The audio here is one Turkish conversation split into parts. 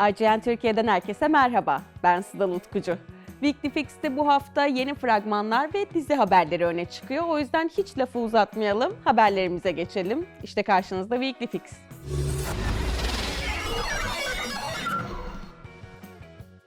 IGN Türkiye'den herkese merhaba. Ben Sıdal Utkucu. Weekly Fix'te bu hafta yeni fragmanlar ve dizi haberleri öne çıkıyor. O yüzden hiç lafı uzatmayalım, haberlerimize geçelim. İşte karşınızda Weekly Fix.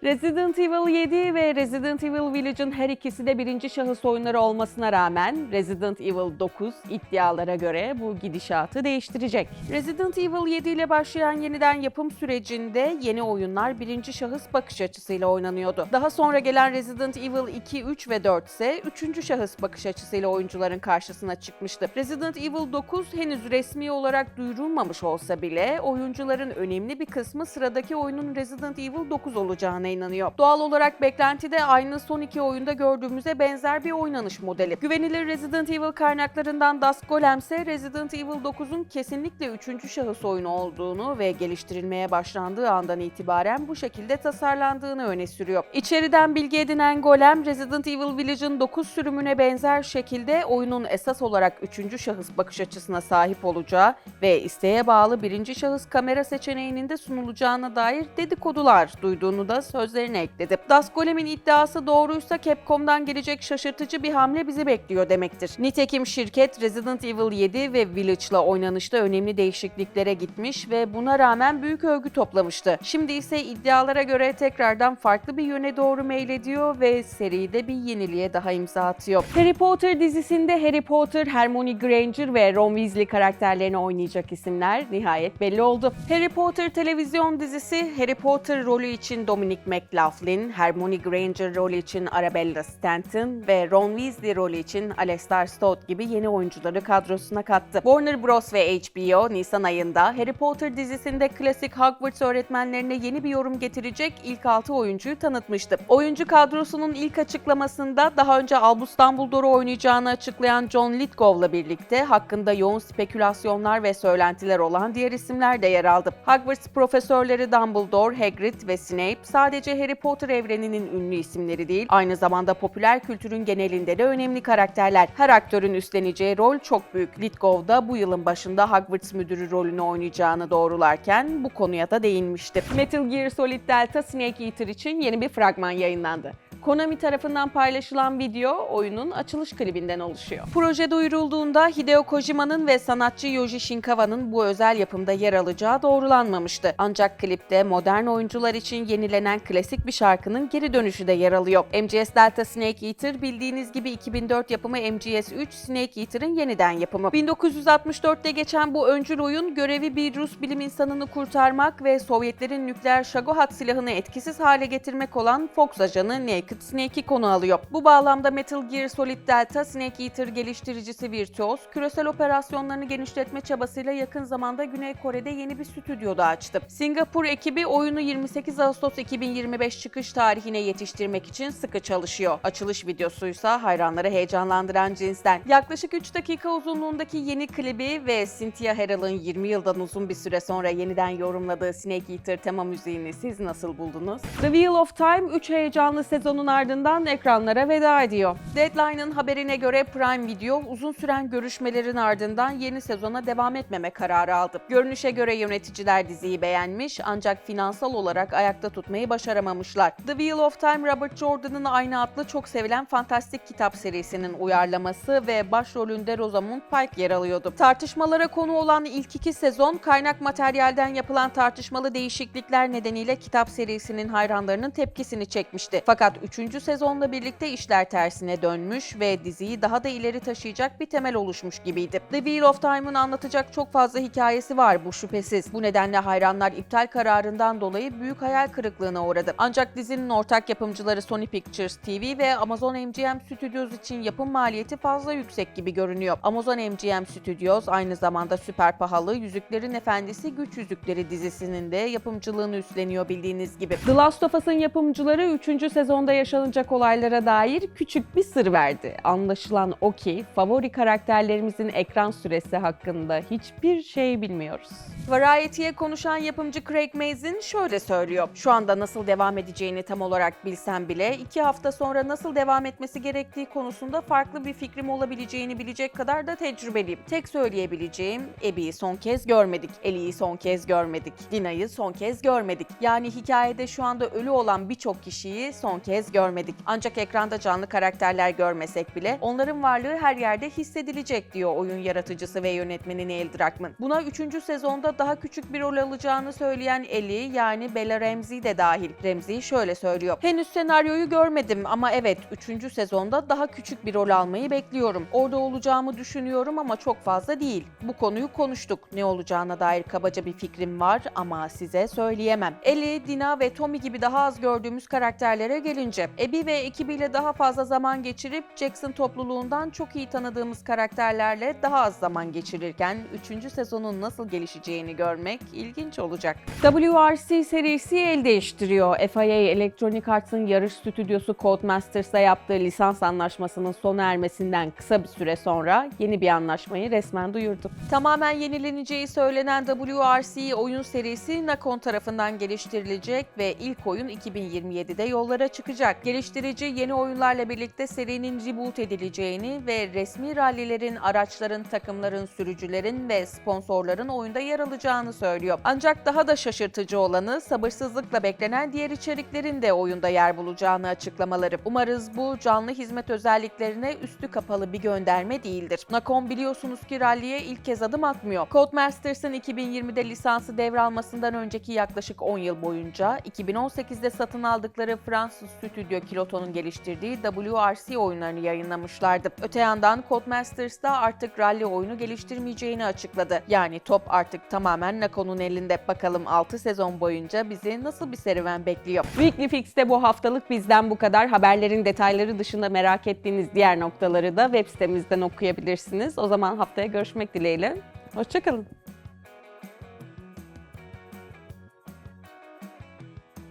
Resident Evil 7 ve Resident Evil Village'ın her ikisi de birinci şahıs oyunları olmasına rağmen Resident Evil 9 iddialara göre bu gidişatı değiştirecek. Resident Evil 7 ile başlayan yeniden yapım sürecinde yeni oyunlar birinci şahıs bakış açısıyla oynanıyordu. Daha sonra gelen Resident Evil 2, 3 ve 4 ise üçüncü şahıs bakış açısıyla oyuncuların karşısına çıkmıştı. Resident Evil 9 henüz resmi olarak duyurulmamış olsa bile oyuncuların önemli bir kısmı sıradaki oyunun Resident Evil 9 olacağına inanıyor. Doğal olarak beklentide aynı son iki oyunda gördüğümüze benzer bir oynanış modeli. Güvenilir Resident Evil kaynaklarından Dusk Golem ise Resident Evil 9'un kesinlikle üçüncü şahıs oyunu olduğunu ve geliştirilmeye başlandığı andan itibaren bu şekilde tasarlandığını öne sürüyor. İçeriden bilgi edinen Golem, Resident Evil Village'ın 9 sürümüne benzer şekilde oyunun esas olarak üçüncü şahıs bakış açısına sahip olacağı ve isteğe bağlı birinci şahıs kamera seçeneğinin de sunulacağına dair dedikodular duyduğunu da sözlerine ekledi. Dusk Golem'in iddiası doğruysa Capcom'dan gelecek şaşırtıcı bir hamle bizi bekliyor demektir. Nitekim şirket Resident Evil 7 ve Village'la oynanışta önemli değişikliklere gitmiş ve buna rağmen büyük övgü toplamıştı. Şimdi ise iddialara göre tekrardan farklı bir yöne doğru meylediyor ve seride bir yeniliğe daha imza atıyor. Harry Potter dizisinde Harry Potter, Hermione Granger ve Ron Weasley karakterlerini oynayacak isimler nihayet belli oldu. Harry Potter televizyon dizisi Harry Potter rolü için Dominic McLaughlin, Hermione Granger rolü için Arabella Stanton ve Ron Weasley rolü için Alastair Stott gibi yeni oyuncuları kadrosuna kattı. Warner Bros. ve HBO Nisan ayında Harry Potter dizisinde klasik Hogwarts öğretmenlerine yeni bir yorum getirecek ilk 6 oyuncuyu tanıtmıştı. Oyuncu kadrosunun ilk açıklamasında daha önce Albus Dumbledore'u oynayacağını açıklayan John Lithgow'la birlikte hakkında yoğun spekülasyonlar ve söylentiler olan diğer isimler de yer aldı. Hogwarts profesörleri Dumbledore, Hagrid ve Snape sadece Harry Potter evreninin ünlü isimleri değil, aynı zamanda popüler kültürün genelinde de önemli karakterler. Her aktörün üstleneceği rol çok büyük. Lithgow da bu yılın başında Hogwarts müdürü rolünü oynayacağını doğrularken bu konuya da değinmişti. Metal Gear Solid Delta Snake Eater için yeni bir fragman yayınlandı. Konami tarafından paylaşılan video oyunun açılış klibinden oluşuyor. Proje duyurulduğunda Hideo Kojima'nın ve sanatçı Yoji Shinkawa'nın bu özel yapımda yer alacağı doğrulanmamıştı. Ancak klipte modern oyuncular için yenilenen klasik bir şarkının geri dönüşü de yer alıyor. MGS Delta Snake Eater bildiğiniz gibi 2004 yapımı MGS 3 Snake Eater'ın yeniden yapımı. 1964'te geçen bu öncül oyun görevi bir Rus bilim insanını kurtarmak ve Sovyetlerin nükleer Shagohod silahını etkisiz hale getirmek olan Fox ajanı Naked Snake'i konu alıyor. Bu bağlamda Metal Gear Solid Delta Snake Eater geliştiricisi Virtuos, küresel operasyonlarını genişletme çabasıyla yakın zamanda Güney Kore'de yeni bir stüdyoda açtı. Singapur ekibi oyunu 28 Ağustos 2025 çıkış tarihine yetiştirmek için sıkı çalışıyor. Açılış videosuysa hayranları heyecanlandıran cinsten. Yaklaşık 3 dakika uzunluğundaki yeni klibi ve Cynthia Harrell'ın 20 yıldan uzun bir süre sonra yeniden yorumladığı Snake Eater tema müziğini siz nasıl buldunuz? The Wheel of Time 3 heyecanlı sezonun ardından ekranlara veda ediyor. Deadline'ın haberine göre Prime Video uzun süren görüşmelerin ardından yeni sezona devam etmeme kararı aldı. Görünüşe göre yöneticiler diziyi beğenmiş ancak finansal olarak ayakta tutmayı başaramamışlar. The Wheel of Time Robert Jordan'ın aynı adlı çok sevilen fantastik kitap serisinin uyarlaması ve başrolünde Rosamund Pike yer alıyordu. Tartışmalara konu olan ilk iki sezon kaynak materyalden yapılan tartışmalı değişiklikler nedeniyle kitap serisinin hayranlarının tepkisini çekmişti. Fakat 3. sezonla birlikte işler tersine dönmüş ve diziyi daha da ileri taşıyacak bir temel oluşmuş gibiydi. The Wheel of Time'ın anlatacak çok fazla hikayesi var bu şüphesiz. Bu nedenle hayranlar iptal kararından dolayı büyük hayal kırıklığına uğradı. Ancak dizinin ortak yapımcıları Sony Pictures TV ve Amazon MGM Studios için yapım maliyeti fazla yüksek gibi görünüyor. Amazon MGM Studios aynı zamanda süper pahalı Yüzüklerin Efendisi Güç Yüzükleri dizisinin de yapımcılığını üstleniyor bildiğiniz gibi. The Last of Us'ın yapımcıları 3. sezonda yaşanacak olaylara dair küçük bir sır verdi. Anlaşılan o ki favori karakterlerimizin ekran süresi hakkında hiçbir şey bilmiyoruz. Variety'ye konuşan yapımcı Craig Mazin şöyle söylüyor. Şu anda nasıl devam edeceğini tam olarak bilsem bile iki hafta sonra nasıl devam etmesi gerektiği konusunda farklı bir fikrim olabileceğini bilecek kadar da tecrübeliyim. Tek söyleyebileceğim Abby'yi son kez görmedik, Ellie'yi son kez görmedik, Dina'yı son kez görmedik. Yani hikayede şu anda ölü olan birçok kişiyi son kez görmedik. Ancak ekranda canlı karakterler görmesek bile onların varlığı her yerde hissedilecek diyor oyun yaratıcısı ve yönetmeni Neil Druckmann. Buna 3. sezonda daha küçük bir rol alacağını söyleyen Ellie yani Bella Ramsey de dahil. Ramsey şöyle söylüyor. Henüz senaryoyu görmedim ama evet 3. sezonda daha küçük bir rol almayı bekliyorum. Orada olacağımı düşünüyorum ama çok fazla değil. Bu konuyu konuştuk. Ne olacağına dair kabaca bir fikrim var ama size söyleyemem. Ellie, Dina ve Tommy gibi daha az gördüğümüz karakterlere gelince Abby ve ekibiyle daha fazla zaman geçirip Jackson topluluğundan çok iyi tanıdığımız karakterlerle daha az zaman geçirirken 3. sezonun nasıl gelişeceğini görmek ilginç olacak. WRC serisi el değiştiriyor. FIA Electronic Arts'ın yarış stüdyosu Codemasters'la yaptığı lisans anlaşmasının sona ermesinden kısa bir süre sonra yeni bir anlaşmayı resmen duyurdu. Tamamen yenileneceği söylenen WRC oyun serisi Nakon tarafından geliştirilecek ve ilk oyun 2027'de yollara çıkacak. Geliştirici yeni oyunlarla birlikte serinin reboot edileceğini ve resmi rallilerin, araçların, takımların, sürücülerin ve sponsorların oyunda yer alacağını söylüyor. Ancak daha da şaşırtıcı olanı sabırsızlıkla beklenen diğer içeriklerin de oyunda yer bulacağını açıklamaları. Umarız bu canlı hizmet özelliklerine üstü kapalı bir gönderme değildir. Nakon biliyorsunuz ki ralliye ilk kez adım atmıyor. Codemasters'ın 2020'de lisansı devralmasından önceki yaklaşık 10 yıl boyunca 2018'de satın aldıkları Fransız stüdyo Kiloto'nun geliştirdiği WRC oyunlarını yayınlamışlardı. Öte yandan Codemasters da artık rally oyunu geliştirmeyeceğini açıkladı. Yani top artık tamamen Nakon'un elinde. Bakalım 6 sezon boyunca bizi nasıl bir serüven bekliyor. Weekly Fix'te bu haftalık bizden bu kadar. Haberlerin detayları dışında merak ettiğiniz diğer noktaları da web sitemizden okuyabilirsiniz. O zaman haftaya görüşmek dileğiyle. Hoşçakalın.